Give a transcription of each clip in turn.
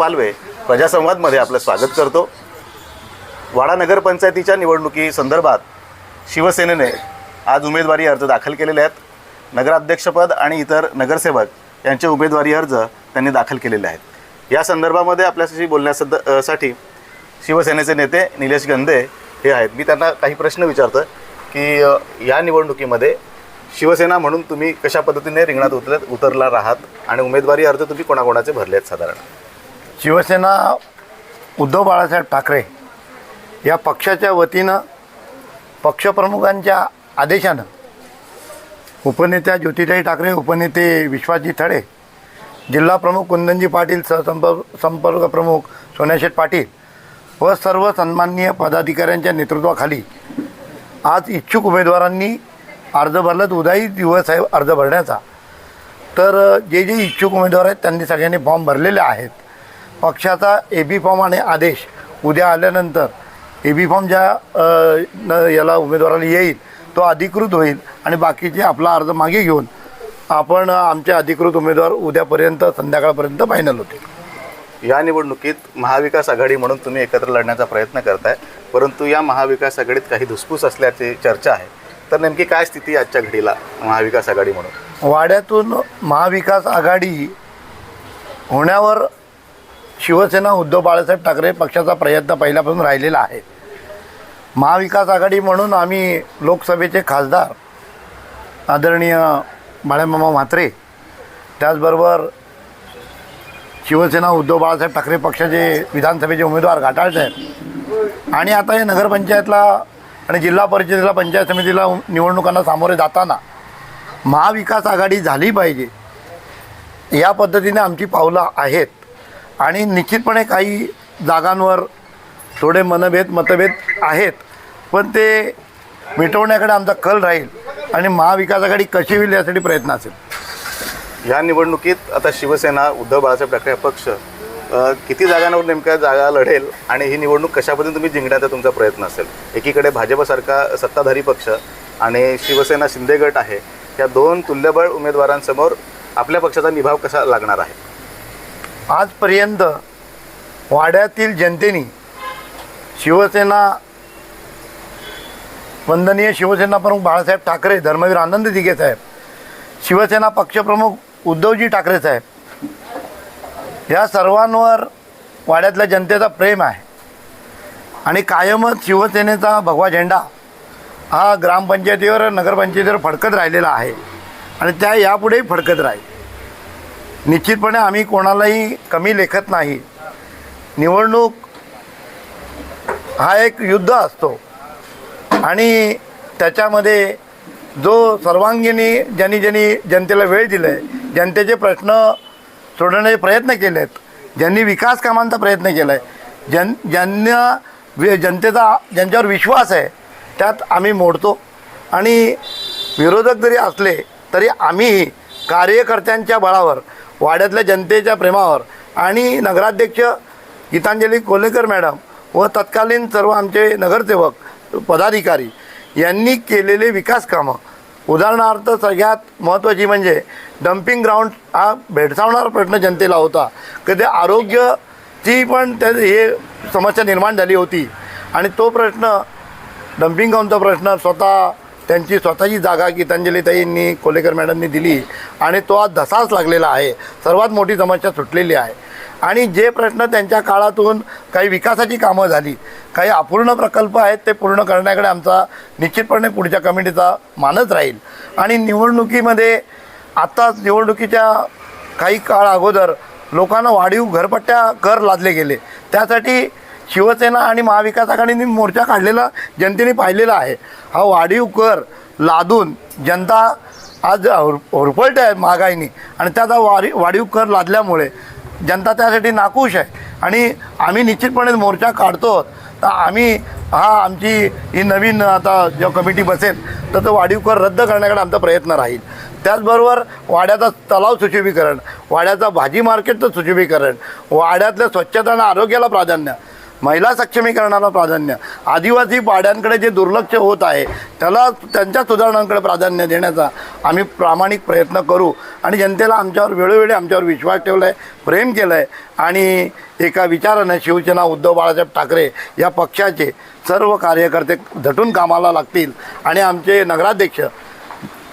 पालवे प्रजासंवादमध्ये आपलं स्वागत करतो. वाडा नगरपंचायतीच्या निवडणुकी संदर्भात शिवसेनेने आज उमेदवारी अर्ज दाखल केलेले आहेत. नगराध्यक्षपद आणि इतर नगरसेवक यांचे उमेदवारी अर्ज त्यांनी दाखल केलेले आहेत. या संदर्भामध्ये आपल्याशी बोलण्यासदसाठी शिवसेनेचे नेते निलेश गंदे हे आहेत. मी त्यांना काही प्रश्न विचारतो की या निवडणुकीमध्ये शिवसेना म्हणून तुम्ही कशा पद्धतीने रिंगणात उतर उतरला आहात आणि उमेदवारी अर्ज तुम्ही कोणाकोणाचे भरले आहेत साधारण? शिवसेना उद्धव बाळासाहेब ठाकरे या पक्षाच्या वतीनं पक्षप्रमुखांच्या आदेशानं उपनेत्या ज्योतिताई ठाकरे उपनेते विश्वासजी थडे जिल्हा प्रमुख कुंदनजी पाटील सहसंपर्क संपर्क प्रमुख सोन्याशेठ पाटील व सर्व सन्माननीय पदाधिकाऱ्यांच्या नेतृत्वाखाली आज इच्छुक उमेदवारांनी अर्ज भरला तर उद्याही दिवस आहे अर्ज भरण्याचा. तर जे जे इच्छुक उमेदवार आहेत त्यांनी सगळ्यांनी फॉर्म भरलेले आहेत. पक्षाचा ए बी फॉर्म आणि आदेश उद्या आल्यानंतर ए बी फॉर्म ज्या याला उमेदवाराला येईल तो अधिकृत होईल आणि बाकीचे आपला अर्ज मागे घेऊन आपण आमचे अधिकृत उमेदवार उद्यापर्यंत संध्याकाळपर्यंत फायनल होतील. या निवडणुकीत महाविकास आघाडी म्हणून तुम्ही एकत्र लढण्याचा प्रयत्न करताय परंतु या महाविकास आघाडीत काही धुसफूस असल्याची चर्चा आहे. तर नेमकी काय स्थिती आजच्या घडीला महाविकास आघाडी म्हणून? वाड्यातून महाविकास आघाडी होण्यावर शिवसेना उद्धव बाळासाहेब ठाकरे पक्षाचा प्रयत्न पहिल्यापासून राहिलेला आहे. महाविकास आघाडी म्हणून आम्ही लोकसभेचे खासदार आदरणीय बाळामामा म्हात्रे त्याचबरोबर शिवसेना उद्धव बाळासाहेब ठाकरे पक्षाचे विधानसभेचे उमेदवार घाटाळ आहेत आणि आता हे नगरपंचायतला आणि जिल्हा परिषदेला पंचायत समितीला निवडणुकांना सामोरे जाताना महाविकास आघाडी झाली पाहिजे. या पद्धतीने आमची पावलं आहेत. आणि निश्चितपणे काही जागांवर थोडे मनभेद मतभेद आहेत. पण ते मिटवण्याकडे आमचा कल राहील आणि महाविकास आघाडी कशी होईल यासाठी प्रयत्न असेल. ह्या निवडणुकीत आता शिवसेना उद्धव बाळासाहेब ठाकरे पक्ष किती जागांवर नेमक्या जागा लढेल आणि ही निवडणूक कशापर्यंत तुम्ही जिंकण्याचा तुमचा प्रयत्न असेल. एकीकडे भाजपसारखा सत्ताधारी पक्ष आणि शिवसेना शिंदे गट आहे या दोन तुल्यबळ उमेदवारांसमोर आपल्या पक्षाचा निभाव कसा लागणार आहे? आजपर्यंत वाड्यातील जनतेने शिवसेना वंदनीय शिवसेना प्रमुख बाळासाहेब ठाकरे धर्मवीर आनंद दिघे साहेब शिवसेना पक्षप्रमुख उद्धवजी ठाकरे साहेब या सर्वांवर वाड्यातल्या जनतेचा प्रेम आहे. आणि कायमच शिवसेनेचा भगवा झेंडा हा ग्रामपंचायतीवर नगरपंचायतीवर फडकत राहिलेला आहे. आणि त्या यापुढेही फडकत राहील. निश्चितपणे आम्ही कोणालाही कमी लेखत नाही. निवडणूक हा एक युद्ध असतो. आणि त्याच्यामध्ये जो सर्वांगीणी ज्यांनी ज्यांनी जनतेला वेळ दिला आहे जनतेचे प्रश्न सोडवण्याचे प्रयत्न केले आहेत ज्यांनी विकास कामांचा प्रयत्न केला आहे जन ज्यांना वि- जनतेचा ज्यांच्यावर विश्वास आहे त्यात आम्ही मोडतो. आणि विरोधक जरी असले तरी आम्ही कार्यकर्त्यांच्या बळावर वाड्यातल्या जनतेच्या प्रेमावर आणि नगराध्यक्ष गीतांजली कोल्हेकर मॅडम व तत्कालीन सर्व आमचे नगरसेवक पदाधिकारी यांनी केलेले विकास कामं. उदाहरणार्थ सगळ्यात महत्त्वाची म्हणजे डम्पिंग ग्राउंड हा भेडसावणारा प्रश्न जनतेला होता. की ते आरोग्याची पण त्या हे समस्या निर्माण झाली होती. आणि तो प्रश्न डम्पिंग ग्राउंडचा प्रश्न स्वतः त्यांची स्वतःची जागा गीतांजलीताईंनी कोलेकर मॅडमनी दिली आणि तो आज धसाच लागलेला आहे. सर्वात मोठी समस्या सुटलेली आहे. आणि जे प्रश्न त्यांच्या काळातून काही विकासाची कामं झाली काही अपूर्ण प्रकल्प आहेत ते पूर्ण करण्याकडे आमचा निश्चितपणे पुढच्या कमिटीचा मानच राहील. आणि निवडणुकीमध्ये आत्ताच निवडणुकीच्या काही काळ अगोदर लोकांना वाढीव घरपट्ट्या कर लादले गेले. त्यासाठी शिवसेना आणि महाविकास आघाडीने मोर्चा काढलेला जनतेने पाहिलेला आहे. हा वाढीव कर लादून जनता आज हुर आहे महागाईने. आणि त्याचा वाढी वाढीव कर लादल्यामुळे जनता त्यासाठी नाखुश आहे. आणि आम्ही निश्चितपणे मोर्चा काढतो तर आम्ही हा आमची ही नवीन आता जेव्हा कमिटी बसेल तर तो वाढीव कर रद्द करण्याकडे आमचा प्रयत्न राहील. त्याचबरोबर वाड्याचा तलाव सुशोभीकरण वाड्याचा भाजी मार्केटचं सुशोभीकरण वाड्यातल्या स्वच्छता आणि आरोग्याला प्राधान्य महिला सक्षमीकरणाला प्राधान्य. आदिवासी पाड्यांकडे जे दुर्लक्ष होत आहे त्याला त्यांच्या सुधारणांकडे प्राधान्य देण्याचा आम्ही प्रामाणिक प्रयत्न करू. आणि जनतेला आमच्यावर वेळोवेळी आमच्यावर विश्वास ठेवला आहे प्रेम केलं आहे आणि एका विचारानं शिवसेना उद्धव बाळासाहेब ठाकरे या पक्षाचे सर्व कार्यकर्ते झटून कामाला लागतील. आणि आमचे नगराध्यक्ष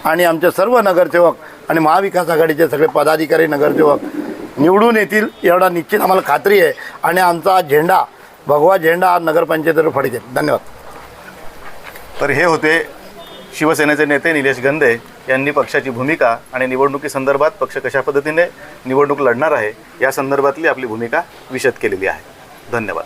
आणि आमचे सर्व नगरसेवक आणि महाविकास आघाडीचे सगळे पदाधिकारी नगरसेवक निवडून येतील एवढा निश्चित आम्हाला खात्री आहे. आणि आमचा झेंडा भगवा झेंडा आज नगरपंचायतीवर फडकेल धन्यवाद. तर हे होते शिवसेनेचे नेते निलेश गंदे यांनी पक्षाची भूमिका आणि निवडणुकीसंदर्भात पक्ष कशा पद्धतीने निवडणूक लढणार आहे या संदर्भातली आपली भूमिका विशद केलेली आहे. धन्यवाद.